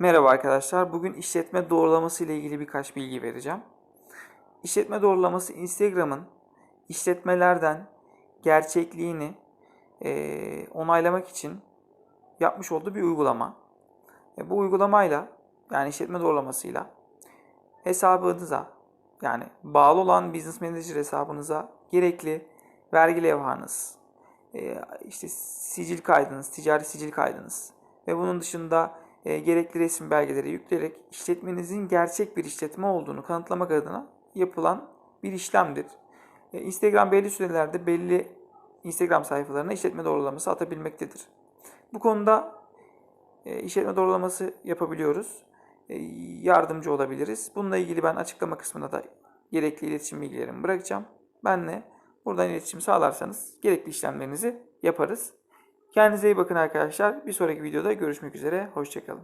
Merhaba arkadaşlar. Bugün işletme doğrulaması ile ilgili birkaç bilgi vereceğim. İşletme doğrulaması Instagram'ın işletmelerden gerçekliğini eee, onaylamak için yapmış olduğu bir uygulama. E, bu uygulamayla yani işletme doğrulamasıyla hesabınıza yani bağlı olan Business Manager hesabınıza gerekli vergi levhanız, e, işte sicil kaydınız, ticari sicil kaydınız ve bunun dışında e, gerekli resim belgeleri yükleyerek işletmenizin gerçek bir işletme olduğunu kanıtlamak adına yapılan bir işlemdir. E, Instagram belli sürelerde belli Instagram sayfalarına işletme doğrulaması atabilmektedir. Bu konuda e, işletme doğrulaması yapabiliyoruz. E, yardımcı olabiliriz. Bununla ilgili ben açıklama kısmına da gerekli iletişim bilgilerimi bırakacağım. Benle buradan iletişim sağlarsanız gerekli işlemlerinizi yaparız. Kendinize iyi bakın arkadaşlar. Bir sonraki videoda görüşmek üzere. Hoşçakalın.